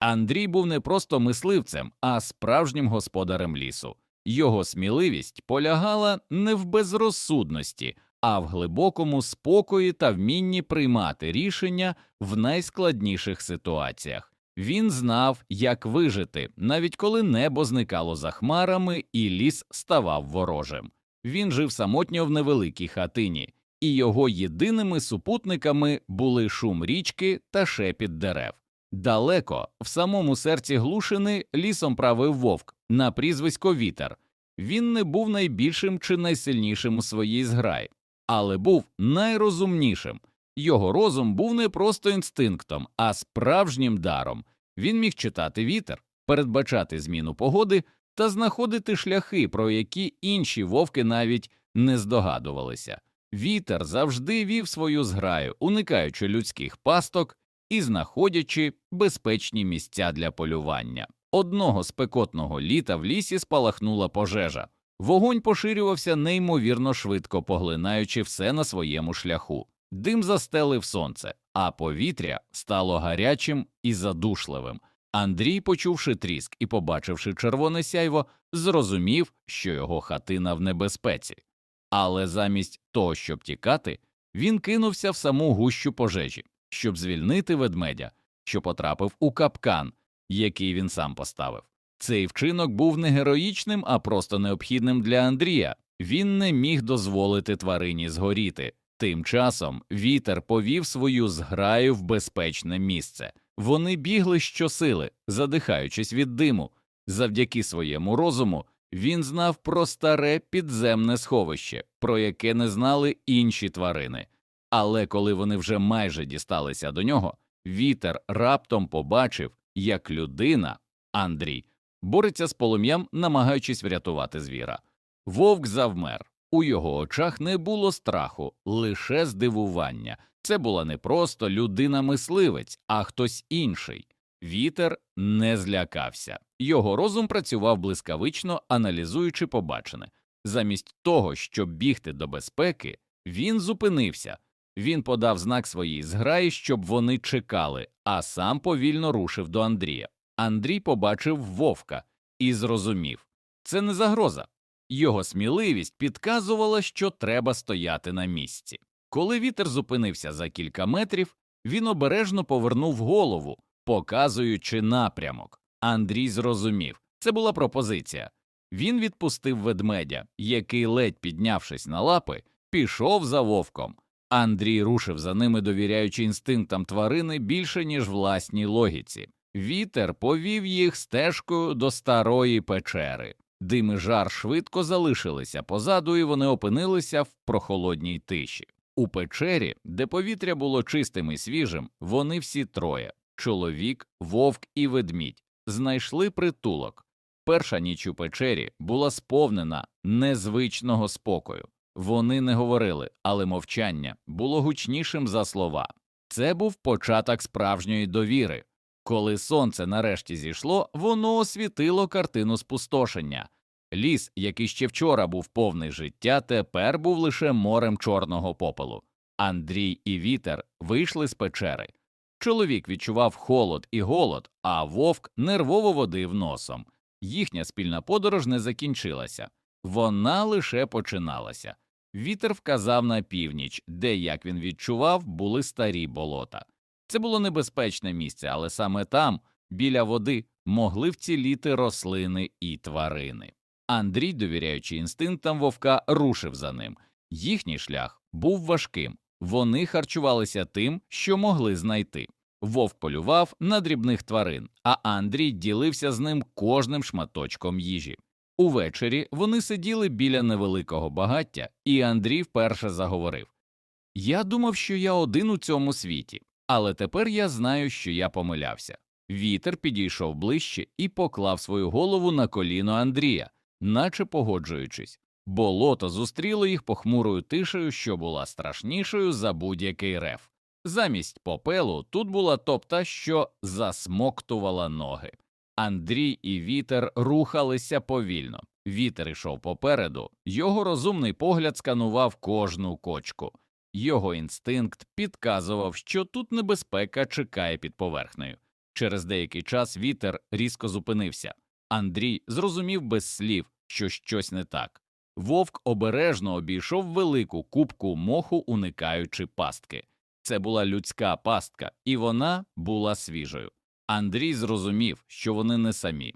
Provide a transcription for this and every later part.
Андрій був не просто мисливцем, а справжнім господарем лісу. Його сміливість полягала не в безрозсудності, а в глибокому спокої та вмінні приймати рішення в найскладніших ситуаціях. Він знав, як вижити, навіть коли небо зникало за хмарами і ліс ставав ворожим. Він жив самотньо в невеликій хатині, і його єдиними супутниками були шум річки та шепіт дерев. Далеко, в самому серці глушини, лісом правив вовк на прізвисько Вітер. Він не був найбільшим чи найсильнішим у своїй зграї, але був найрозумнішим. Його розум був не просто інстинктом, а справжнім даром. Він міг читати вітер, передбачати зміну погоди та знаходити шляхи, про які інші вовки навіть не здогадувалися. Вітер завжди вів свою зграю, уникаючи людських пасток і знаходячи безпечні місця для полювання. Одного спекотного літа в лісі спалахнула пожежа. Вогонь поширювався неймовірно швидко, поглинаючи все на своєму шляху. Дим застелив сонце, а повітря стало гарячим і задушливим. Андрій, почувши тріск і побачивши червоне сяйво, зрозумів, що його хатина в небезпеці. Але замість того, щоб тікати, він кинувся в саму гущу пожежі, щоб звільнити ведмедя, що потрапив у капкан, який він сам поставив. Цей вчинок був не героїчним, а просто необхідним для Андрія. Він не міг дозволити тварині згоріти. Тим часом вітер повів свою зграю в безпечне місце. Вони бігли щосили, задихаючись від диму. Завдяки своєму розуму він знав про старе підземне сховище, про яке не знали інші тварини. Але коли вони вже майже дісталися до нього, вітер раптом побачив, як людина, Андрій, бореться з полум'ям, намагаючись врятувати звіра. Вовк завмер. У його очах не було страху, лише здивування. Це була не просто людина-мисливець, а хтось інший. Вітер не злякався. Його розум працював блискавично, аналізуючи побачене. Замість того, щоб бігти до безпеки, він зупинився. Він подав знак своїй зграї, щоб вони чекали, а сам повільно рушив до Андрія. Андрій побачив вовка і зрозумів це не загроза. Його сміливість підказувала, що треба стояти на місці. Коли вітер зупинився за кілька метрів, він обережно повернув голову, показуючи напрямок. Андрій зрозумів це була пропозиція. Він відпустив ведмедя, який, ледь піднявшись на лапи, пішов за вовком. Андрій рушив за ними, довіряючи інстинктам тварини більше, ніж власній логіці. Вітер повів їх стежкою до старої печери. Дим і жар швидко залишилися позаду, і вони опинилися в прохолодній тиші. У печері, де повітря було чистим і свіжим, вони всі троє чоловік, вовк і ведмідь, знайшли притулок. Перша ніч у печері була сповнена незвичного спокою. Вони не говорили, але мовчання було гучнішим за слова. Це був початок справжньої довіри. Коли сонце нарешті зійшло, воно освітило картину спустошення. Ліс, який ще вчора був повний життя, тепер був лише морем чорного попелу. Андрій і вітер вийшли з печери. Чоловік відчував холод і голод, а вовк нервово водив носом. Їхня спільна подорож не закінчилася, вона лише починалася. Вітер вказав на північ, де, як він відчував, були старі болота. Це було небезпечне місце, але саме там, біля води, могли вціліти рослини і тварини. Андрій, довіряючи інстинктам вовка, рушив за ним. Їхній шлях був важким. Вони харчувалися тим, що могли знайти. Вовк полював на дрібних тварин, а Андрій ділився з ним кожним шматочком їжі. Увечері вони сиділи біля невеликого багаття, і Андрій вперше заговорив Я думав, що я один у цьому світі, але тепер я знаю, що я помилявся. Вітер підійшов ближче і поклав свою голову на коліно Андрія, наче погоджуючись. Болото зустріло їх похмурою тишею, що була страшнішою за будь-який рев. Замість попелу тут була топта, що засмоктувала ноги. Андрій і вітер рухалися повільно. Вітер йшов попереду, його розумний погляд сканував кожну кочку. Його інстинкт підказував, що тут небезпека чекає під поверхнею. Через деякий час вітер різко зупинився. Андрій зрозумів без слів, що щось не так. Вовк обережно обійшов велику кубку моху, уникаючи пастки. Це була людська пастка, і вона була свіжою. Андрій зрозумів, що вони не самі.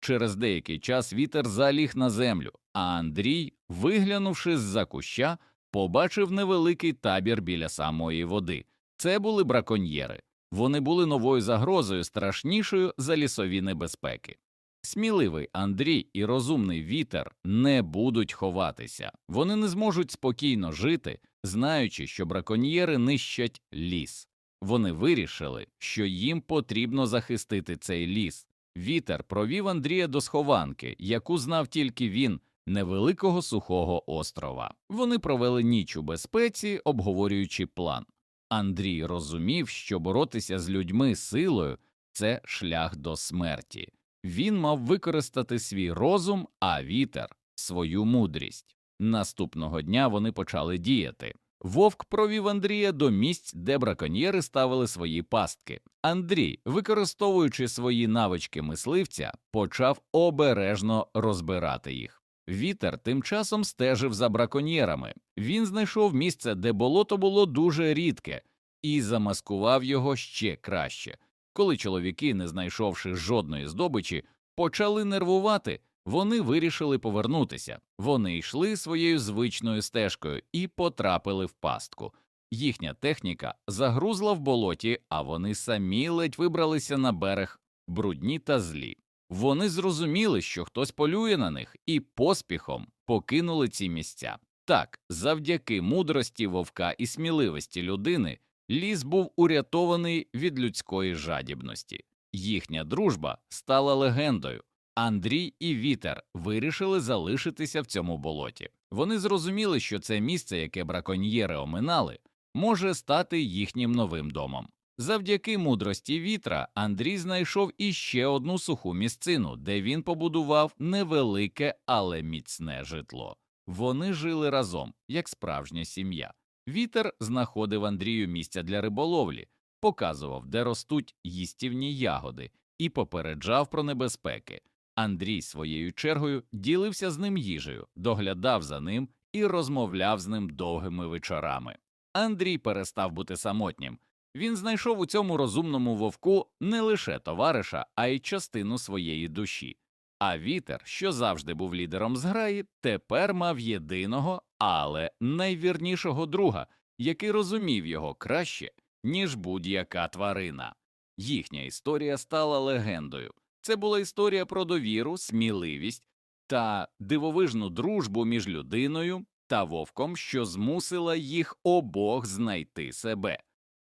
Через деякий час вітер заліг на землю, а Андрій, виглянувши з-за куща, побачив невеликий табір біля самої води. Це були браконьєри. Вони були новою загрозою, страшнішою за лісові небезпеки. Сміливий Андрій і розумний вітер не будуть ховатися, вони не зможуть спокійно жити, знаючи, що браконьєри нищать ліс. Вони вирішили, що їм потрібно захистити цей ліс. Вітер провів Андрія до схованки, яку знав тільки він, невеликого сухого острова. Вони провели ніч у безпеці, обговорюючи план. Андрій розумів, що боротися з людьми силою це шлях до смерті. Він мав використати свій розум, а вітер свою мудрість. Наступного дня вони почали діяти. Вовк провів Андрія до місць, де браконьєри ставили свої пастки. Андрій, використовуючи свої навички мисливця, почав обережно розбирати їх. Вітер тим часом стежив за браконьєрами. Він знайшов місце, де болото було дуже рідке, і замаскував його ще краще. Коли чоловіки, не знайшовши жодної здобичі, почали нервувати, вони вирішили повернутися. Вони йшли своєю звичною стежкою і потрапили в пастку. Їхня техніка загрузла в болоті, а вони самі ледь вибралися на берег, брудні та злі. Вони зрозуміли, що хтось полює на них, і поспіхом покинули ці місця. Так, завдяки мудрості вовка і сміливості людини, ліс був урятований від людської жадібності. Їхня дружба стала легендою. Андрій і Вітер вирішили залишитися в цьому болоті. Вони зрозуміли, що це місце, яке браконьєри оминали, може стати їхнім новим домом. Завдяки мудрості вітра Андрій знайшов іще одну суху місцину, де він побудував невелике, але міцне житло. Вони жили разом, як справжня сім'я. Вітер знаходив Андрію місця для риболовлі, показував, де ростуть їстівні ягоди, і попереджав про небезпеки. Андрій своєю чергою ділився з ним їжею, доглядав за ним і розмовляв з ним довгими вечорами. Андрій перестав бути самотнім. Він знайшов у цьому розумному вовку не лише товариша, а й частину своєї душі. А вітер, що завжди був лідером зграї, тепер мав єдиного, але найвірнішого друга, який розумів його краще, ніж будь-яка тварина. Їхня історія стала легендою. Це була історія про довіру, сміливість та дивовижну дружбу між людиною та вовком, що змусила їх обох знайти себе.